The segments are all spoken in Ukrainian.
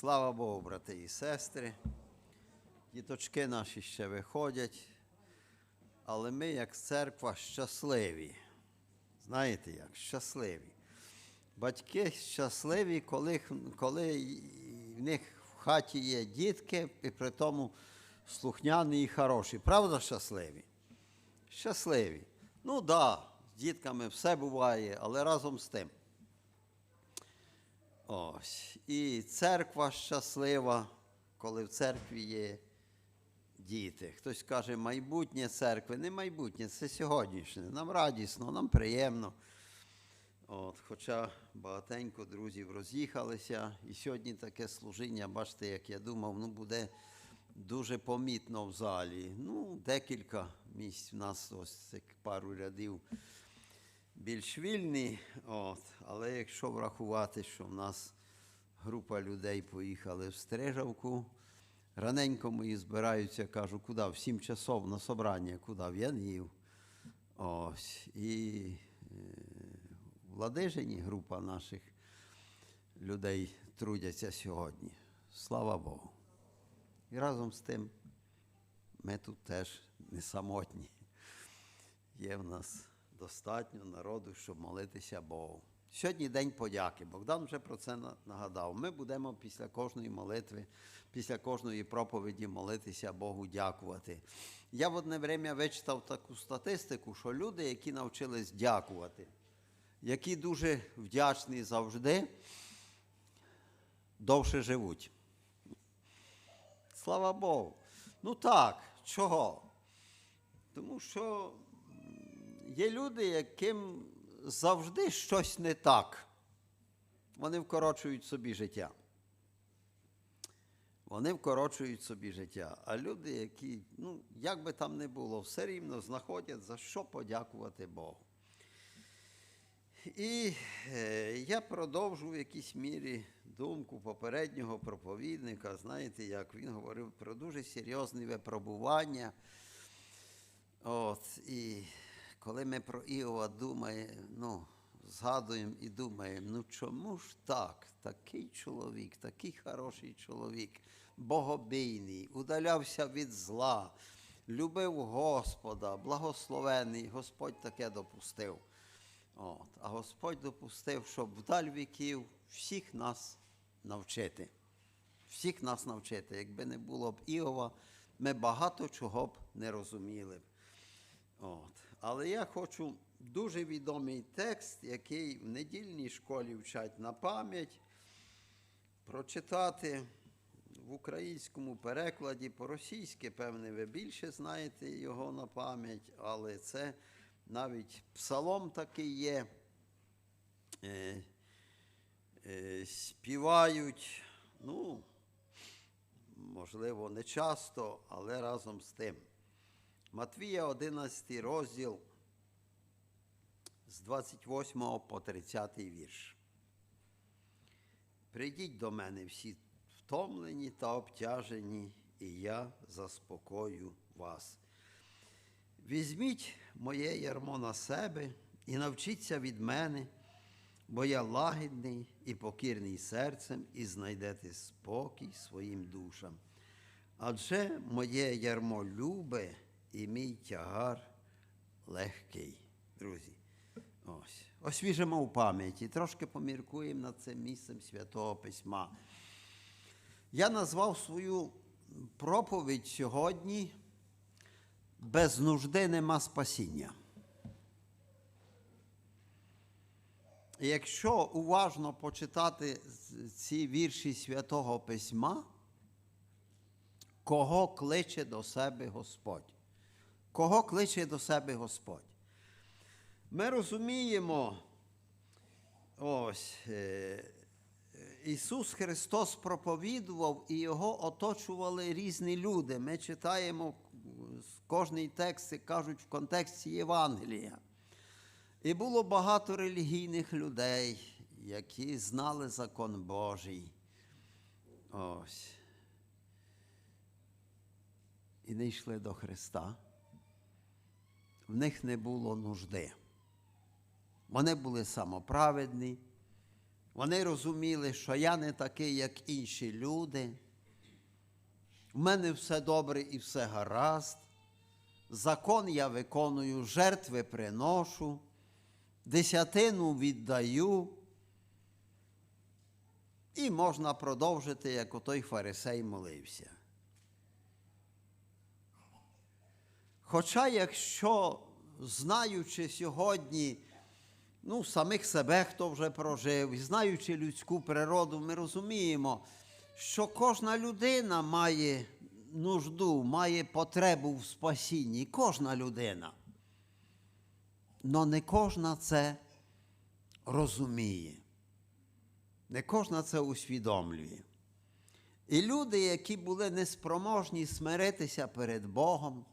Слава Богу, брати і сестри. Діточки наші ще виходять, але ми, як церква, щасливі. Знаєте як? Щасливі. Батьки щасливі, коли, коли в них в хаті є дітки, і при тому слухняні і хороші. Правда, щасливі? Щасливі. Ну так, да, з дітками все буває, але разом з тим. Ось. І церква щаслива, коли в церкві є діти. Хтось каже, майбутнє церкви. Не майбутнє, це сьогоднішнє. Нам радісно, нам приємно. От, хоча багатенько друзів роз'їхалися, і сьогодні таке служіння, бачите, як я думав, ну буде дуже помітно в залі. Ну, декілька місць у нас ось пару рядів більш вільні. От. Але якщо врахувати, що в нас група людей поїхали в Стрижавку, раненько мої збираються, кажу, куди? В 7 часов на собрання, куди? В Янів. Ось. І е, в Ладижині група наших людей трудяться сьогодні. Слава Богу. І разом з тим ми тут теж не самотні. Є в нас достатньо народу, щоб молитися Богу. Сьогодні день подяки. Богдан вже про це нагадав. Ми будемо після кожної молитви, після кожної проповіді молитися Богу, дякувати. Я в одне время вичитав таку статистику, що люди, які навчились дякувати, які дуже вдячні завжди, довше живуть. Слава Богу. Ну так, чого? Тому що є люди, яким завжди щось не так. Вони вкорочують собі життя. Вони вкорочують собі життя. А люди, які, ну, як би там не було, все рівно знаходять за що подякувати Богу. І е, я продовжу в якійсь мірі думку попереднього проповідника. Знаєте, як він говорив про дуже серйозні випробування. От, і коли ми про Іова думаємо, ну, згадуємо і думаємо, ну чому ж так? Такий чоловік, такий хороший чоловік, богобійний, удалявся від зла, любив Господа, благословений, Господь таке допустив. От. А Господь допустив, щоб вдаль віків всіх нас навчити. Всіх нас навчити. Якби не було б Іова, ми багато чого б не розуміли. От. Але я хочу дуже відомий текст, який в недільній школі вчать на пам'ять, прочитати в українському перекладі, по-російськи, певне, ви більше знаєте його на пам'ять, але це навіть псалом такий є. Е, е, співають, ну, можливо, не часто, але разом з тим. Матвія 11 розділ з 28 по 30 вірш. Прийдіть до мене всі втомлені та обтяжені, і я заспокою вас. Візьміть моє ярмо на себе і навчіться від мене, бо я лагідний і покірний серцем, і знайдете спокій своїм душам. Адже моє ярмо любе і мій тягар легкий. Друзі, ось. Освіжимо в пам'яті, трошки поміркуємо над цим місцем Святого Письма. Я назвав свою проповідь сьогодні без нужди нема спасіння. Якщо уважно почитати ці вірші Святого Письма, кого кличе до себе Господь? Кого кличе до себе Господь? Ми розуміємо, ось, е, Ісус Христос проповідував і його оточували різні люди. Ми читаємо кожний текст, кажуть, в контексті Євангелія. І було багато релігійних людей, які знали закон Божий. Ось. І не йшли до Христа. В них не було нужди. Вони були самоправедні, Вони розуміли, що я не такий, як інші люди. В мене все добре і все гаразд. Закон я виконую, жертви приношу, десятину віддаю. І можна продовжити, як отой фарисей молився. Хоча, якщо, знаючи сьогодні, ну, самих себе, хто вже прожив, і знаючи людську природу, ми розуміємо, що кожна людина має нужду, має потребу в спасінні. Кожна людина. Но не кожна це розуміє. Не кожна це усвідомлює. І люди, які були неспроможні смиритися перед Богом,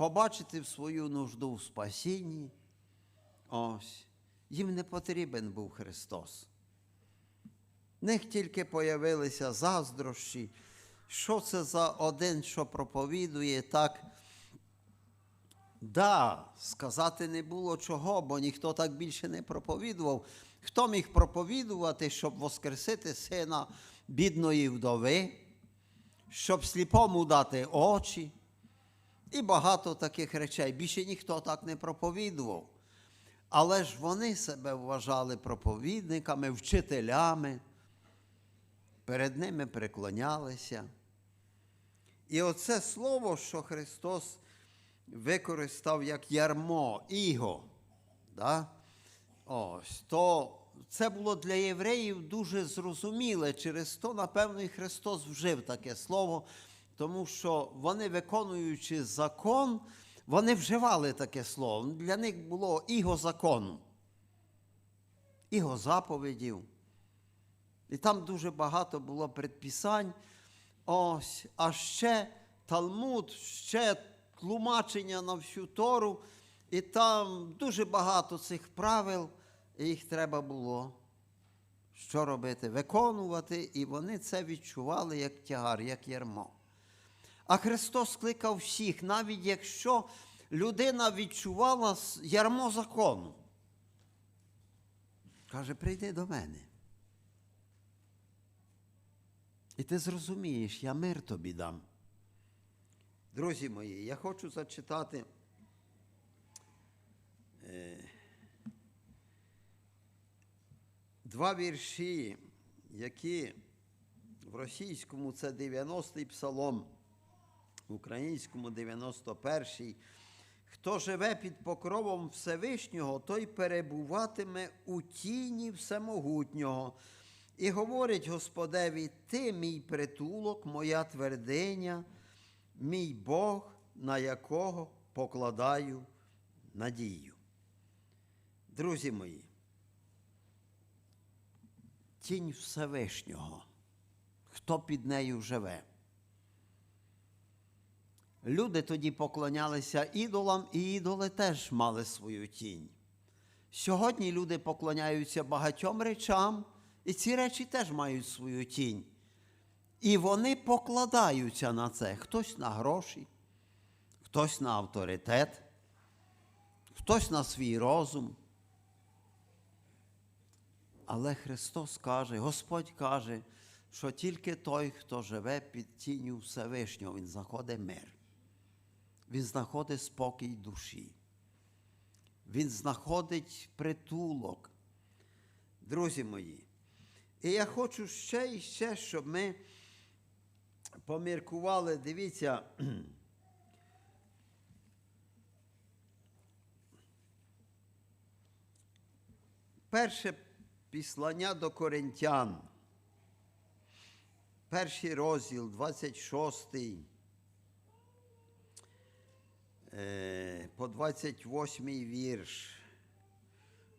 побачити свою нужду в спасінні, ось, їм не потрібен був Христос. В них тільки появилися заздрощі. Що це за один, що проповідує так? Да, сказати не було чого, бо ніхто так більше не проповідував. Хто міг проповідувати, щоб воскресити сина бідної вдови, щоб сліпому дати очі, і багато таких речей. Більше ніхто так не проповідував. Але ж вони себе вважали проповідниками, вчителями, перед ними преклонялися. І оце слово, що Христос використав як ярмо, іго, да? Ось, то це було для євреїв дуже зрозуміле. Через то, напевно, і Христос вжив таке слово, тому що вони, виконуючи закон, вони вживали таке слово. Для них було іго закону, іго заповідів. І там дуже багато було предписань. Ось, а ще Талмуд, ще тлумачення на всю Тору, і там дуже багато цих правил, і їх треба було що робити? Виконувати, і вони це відчували як тягар, як ярмо. А Христос кликав всіх, навіть якщо людина відчувала ярмо закону. Каже, прийди до мене. І ти зрозумієш, я мир тобі дам. Друзі мої, я хочу зачитати е, два вірші, які в російському це 90-й псалом, українському 91-й. Хто живе під покровом Всевишнього, той перебуватиме у тіні Всемогутнього. І говорить Господеві, ти мій притулок, моя твердиня, мій Бог, на якого покладаю надію. Друзі мої, тінь Всевишнього, хто під нею живе. Люди тоді поклонялися ідолам, і ідоли теж мали свою тінь. Сьогодні люди поклоняються багатьом речам, і ці речі теж мають свою тінь. І вони покладаються на це. Хтось на гроші, хтось на авторитет, хтось на свій розум. Але Христос каже, Господь каже, що тільки той, хто живе під тінню Всевишнього, він знаходить мир. Він знаходить спокій душі. Він знаходить притулок. Друзі мої. І я хочу ще і ще, щоб ми поміркували, дивіться. Перше післання до коринтян. Перший розділ, 26 е, по 28 вірш.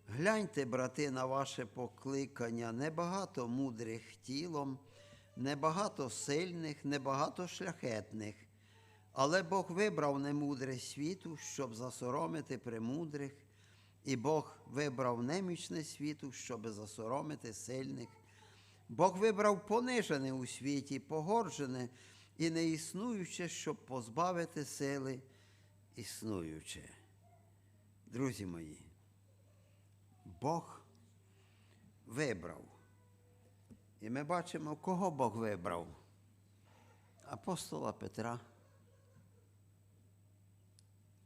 Гляньте, брати, на ваше покликання, небагато мудрих тілом, небагато сильних, небагато шляхетних. Але Бог вибрав немудре світу, щоб засоромити премудрих, і Бог вибрав немічне світу, щоб засоромити сильних. Бог вибрав понижене у світі, погоржене і неіснуюче, щоб позбавити сили існуюче. Друзі мої, Бог вибрав І ми бачимо, кого Бог вибрав. Апостола Петра.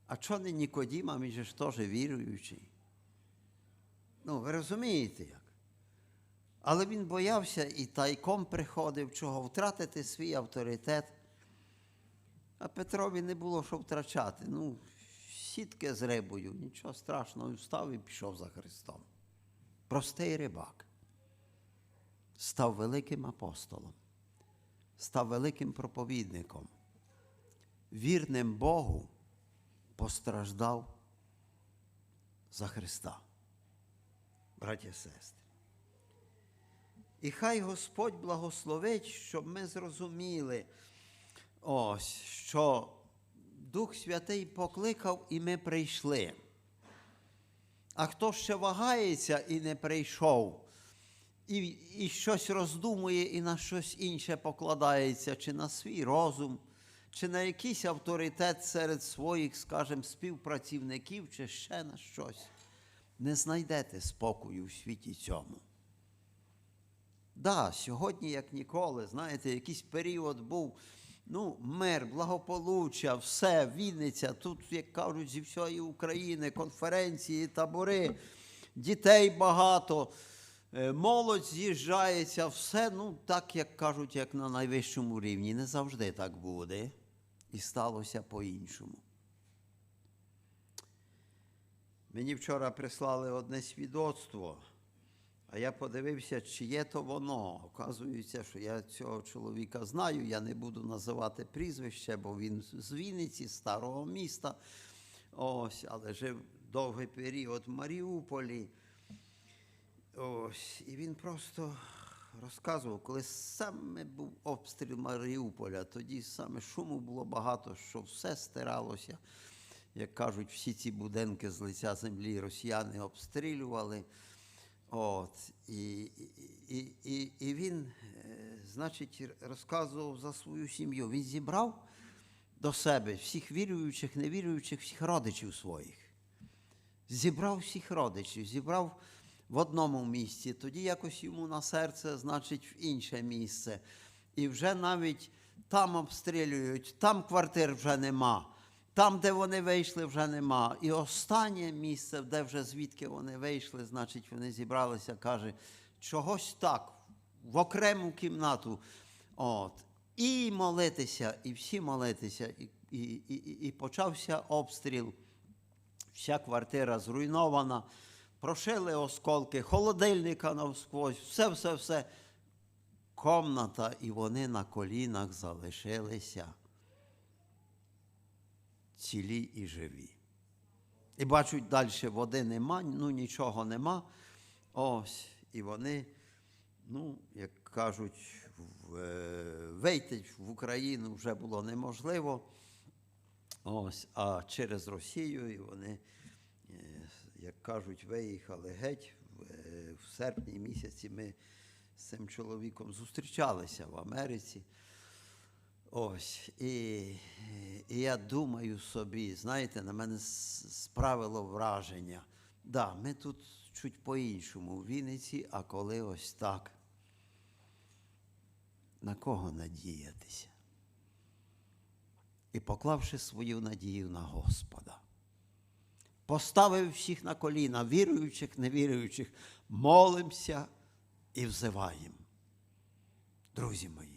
А чого не Нікодіма, він же ж теж віруючий. Ну, ви розумієте як? Але він боявся і тайком приходив, чого втратити свій авторитет. А Петрові не було що втрачати. Ну, сітки з рибою, нічого страшного, встав і пішов за Христом. Простий рибак. Став великим апостолом, став великим проповідником, вірним Богу постраждав за Христа. Браті і сестри. І хай Господь благословить, щоб ми зрозуміли, ось, що Дух Святий покликав, і ми прийшли. А хто ще вагається і не прийшов, і, і щось роздумує, і на щось інше покладається, чи на свій розум, чи на якийсь авторитет серед своїх, скажімо, співпрацівників, чи ще на щось, не знайдете спокою в світі цьому. Да, сьогодні, як ніколи, знаєте, якийсь період був, ну, мир, благополуччя, все, Вінниця, тут, як кажуть, зі всієї України, конференції, табори, дітей багато, е, молодь з'їжджається, все, ну, так, як кажуть, як на найвищому рівні. Не завжди так буде. І сталося по-іншому. Мені вчора прислали одне свідоцтво. А я подивився, чи є то воно. Оказується, що я цього чоловіка знаю, я не буду називати прізвище, бо він з Вінниці, старого міста. Ось, але жив довгий період в Маріуполі. Ось, і він просто розказував, коли саме був обстріл Маріуполя, тоді саме шуму було багато, що все стиралося. Як кажуть, всі ці будинки з лиця землі росіяни обстрілювали. От, і, і, і, і він, е, значить, розказував за свою сім'ю. Він зібрав до себе всіх віруючих, невіруючих, всіх родичів своїх. Зібрав всіх родичів, зібрав в одному місці, тоді якось йому на серце, значить, в інше місце. І вже навіть там обстрілюють, там квартир вже нема. Там, де вони вийшли, вже нема. І останнє місце, де вже звідки вони вийшли, значить, вони зібралися, каже, чогось так, в окрему кімнату. От. І молитися, і всі молитися. І, і, і, і почався обстріл. Вся квартира зруйнована, прошили осколки, холодильника навсквозь, все, все, все. Комната, і вони на колінах залишилися цілі і живі. І бачать далі води нема, ну нічого нема. Ось, і вони, ну, як кажуть, е, вийти в Україну вже було неможливо. Ось, а через Росію і вони, е, як кажуть, виїхали геть. Е, в серпні місяці ми з цим чоловіком зустрічалися в Америці. Ось, і, і я думаю собі, знаєте, на мене справило враження. Да, ми тут чуть по-іншому в Вінниці, а коли ось так. На кого надіятися? І поклавши свою надію на Господа, поставив всіх на коліна, віруючих, невіруючих, молимося і взиваємо. Друзі мої.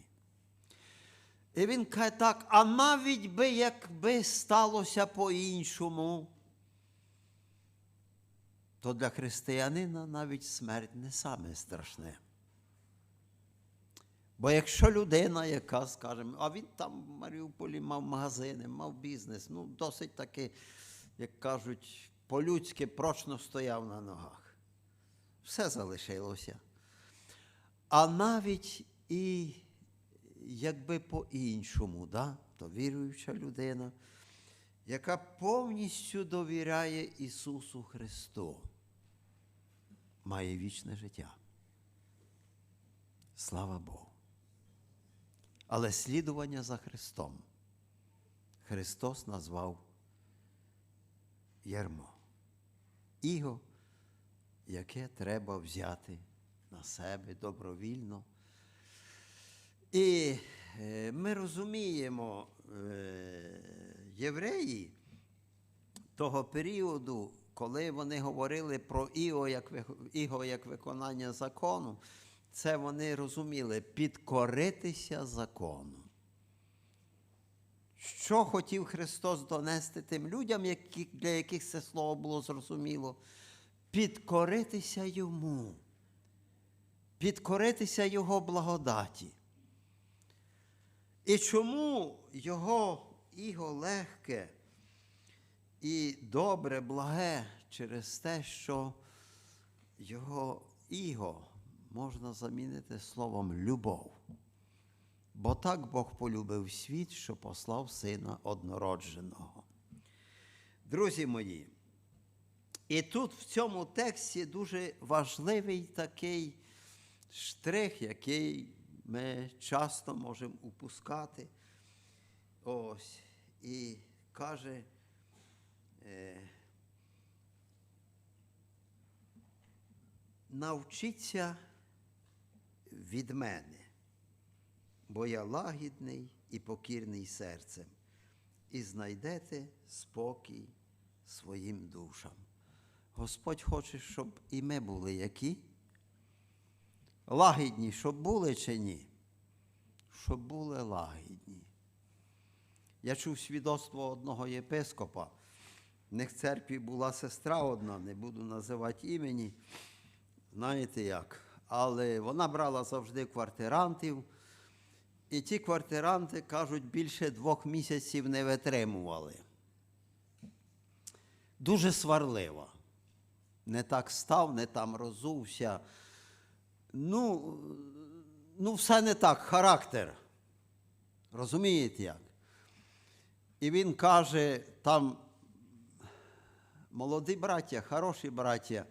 І він каже так, а навіть би якби сталося по-іншому, то для християнина навіть смерть не саме страшне. Бо якщо людина, яка, скажімо, а він там в Маріуполі мав магазини, мав бізнес, ну досить таки, як кажуть, по-людськи прочно стояв на ногах. Все залишилося. А навіть і якби по-іншому, да? то віруюча людина, яка повністю довіряє Ісусу Христу, має вічне життя. Слава Богу. Але слідування за Христом Христос назвав ярмо. Іго, яке треба взяти на себе добровільно І е, ми розуміємо, е, євреї того періоду, коли вони говорили про іго як, іго як виконання закону, це вони розуміли підкоритися закону. Що хотів Христос донести тим людям, які, для яких це слово було зрозуміло? Підкоритися йому, підкоритися Його благодаті. І чому його іго легке і добре, благе через те, що його іго можна замінити словом любов. Бо так Бог полюбив світ, що послав сина однородженого. Друзі мої, і тут в цьому тексті дуже важливий такий штрих, який ми часто можемо упускати. Ось. І каже, е, навчіться від мене, бо я лагідний і покірний серцем, і знайдете спокій своїм душам. Господь хоче, щоб і ми були які? Лагідні, щоб були чи ні? Щоб були лагідні. Я чув свідоцтво одного єпископа. В них в церкві була сестра одна, не буду називати імені. Знаєте як? Але вона брала завжди квартирантів. І ті квартиранти, кажуть, більше двох місяців не витримували. Дуже сварлива. Не так став, не там розувся. Ну, ну, все не так, характер. Розумієте як? І він каже, там молоді браття, хороші браття,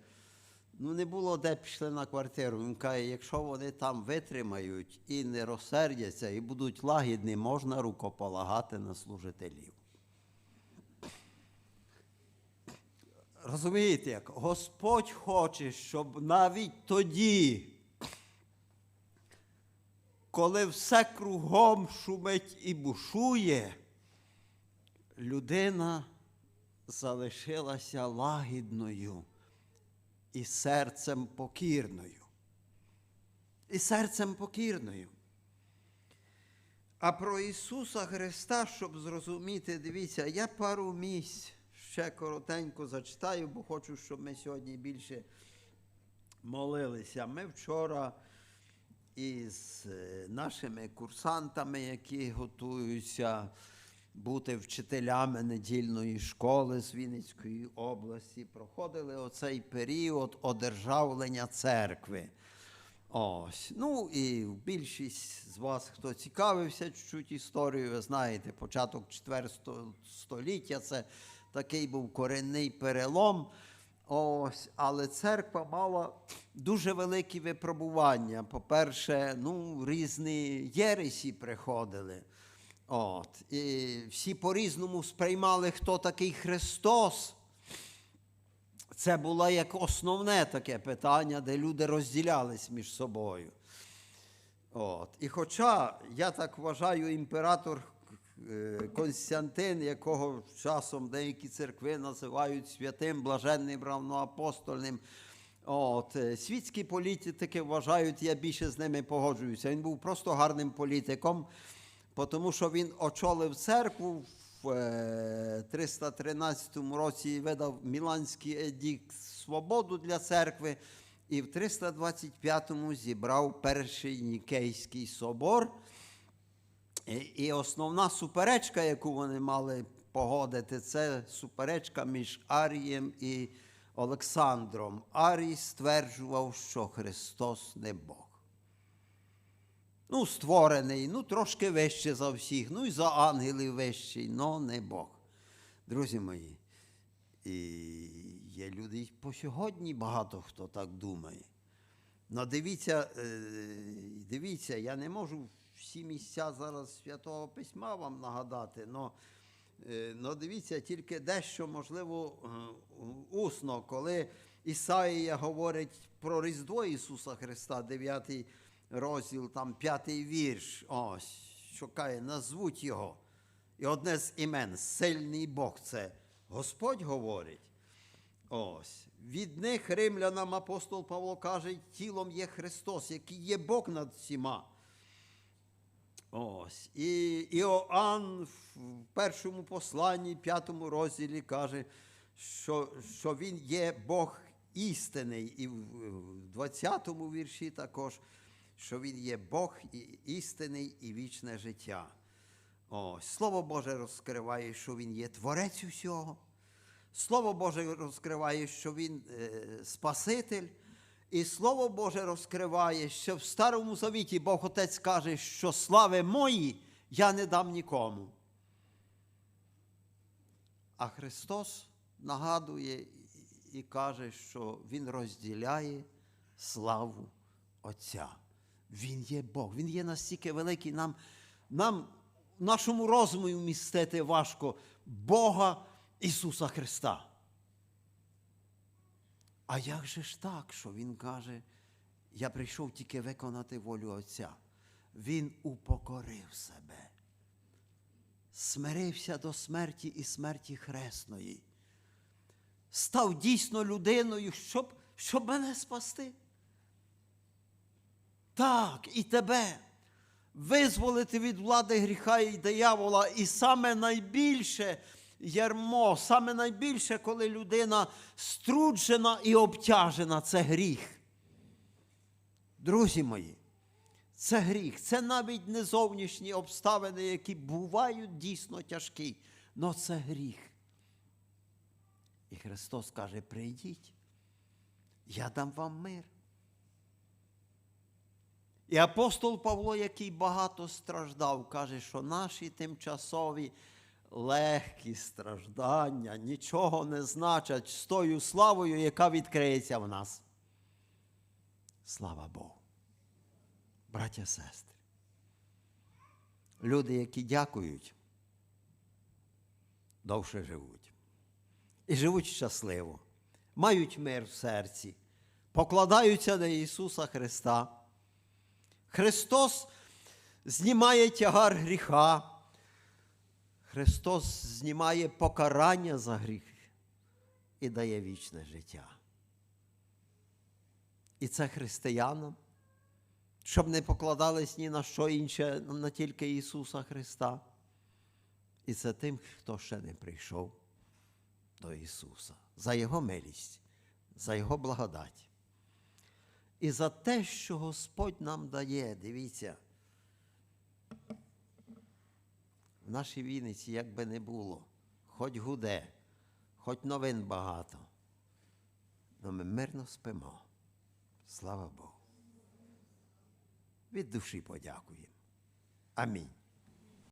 ну не було де пішли на квартиру. Він каже, якщо вони там витримають і не розсердяться, і будуть лагідні, можна рукополагати на служителів. Розумієте, як Господь хоче, щоб навіть тоді, коли все кругом шумить і бушує, людина залишилася лагідною і серцем покірною. І серцем покірною. А про Ісуса Христа, щоб зрозуміти, дивіться, я пару місць ще коротенько зачитаю, бо хочу, щоб ми сьогодні більше молилися. Ми вчора із е, нашими курсантами, які готуються бути вчителями недільної школи з Вінницької області, проходили оцей період одержавлення церкви. Ось. Ну і більшість з вас, хто цікавився чуть-чуть історією, ви знаєте, початок 4 століття це такий був коренний перелом. Ось, але церква мала дуже великі випробування. По-перше, ну, різні єресі приходили. От, і всі по-різному сприймали, хто такий Христос. Це було як основне таке питання, де люди розділялись між собою. От. І хоча я так вважаю, імператор Константин, якого часом деякі церкви називають святим, блаженним, равноапостольним, от, е, світські політики вважають, я більше з ними погоджуюся. Він був просто гарним політиком, тому що він очолив церкву в е, 313 році і видав Міланський едікт свободу для церкви, і в 325-му зібрав перший Нікейський собор. І, основна суперечка, яку вони мали погодити, це суперечка між Арієм і Олександром. Арій стверджував, що Христос не Бог. Ну, створений, ну, трошки вище за всіх, ну і за ангелів вищий, але не Бог. Друзі мої, і є люди по сьогодні багато хто так думає. Ну, дивіться, е, дивіться, я не можу всі місця зараз Святого Письма вам нагадати, але дивіться, тільки дещо, можливо, е, усно, коли Ісаїя говорить про Різдво Ісуса Христа, 9 розділ, там п'ятий вірш. Ось, каже, назвуть його. І одне з імен сильний Бог це Господь говорить. Ось. Від них римлянам апостол Павло каже, тілом є Христос, який є Бог над всіма. Ось. І Іоанн в першому посланні, п'ятому розділі каже, що, що він є Бог істинний. І в 20-му вірші також, що він є Бог істинний і вічне життя. Ось. Слово Боже розкриває, що він є творець усього. Слово Боже розкриває, що Він е, Спаситель, і Слово Боже розкриває, що в Старому Завіті Бог Отець каже, що слави мої я не дам нікому. А Христос нагадує і- каже, що Він розділяє славу Отця. Він є Бог. Він є настільки великий, нам, нам нашому розуму вмістити важко Бога Ісуса Христа. А як же ж так, що Він каже, я прийшов тільки виконати волю Отця. Він упокорив себе, смирився до смерті і смерті хресної, став дійсно людиною, щоб, щоб мене спасти. Так, і тебе визволити від влади гріха і диявола. І саме найбільше ярмо, саме найбільше, коли людина струджена і обтяжена, це гріх. Друзі мої, це гріх. Це навіть не зовнішні обставини, які бувають дійсно тяжкі, але це гріх. І Христос каже: прийдіть, я дам вам мир. І апостол Павло, який багато страждав, каже, що наші тимчасові легкі страждання нічого не значать з тою славою, яка відкриється в нас. Слава Богу. Браття сестри. Люди, які дякують, довше живуть. І живуть щасливо, мають мир в серці, покладаються на Ісуса Христа. Христос знімає тягар гріха. Христос знімає покарання за гріх і дає вічне життя. І це християнам, щоб не покладались ні на що інше, на тільки Ісуса Христа. І це тим, хто ще не прийшов до Ісуса, за Його милість, за Його благодать. І за те, що Господь нам дає, дивіться, в нашій Вінниці, як би не було, хоч гуде, хоч новин багато, але ми мирно спимо. Слава Богу. Від душі подякуємо. Амінь.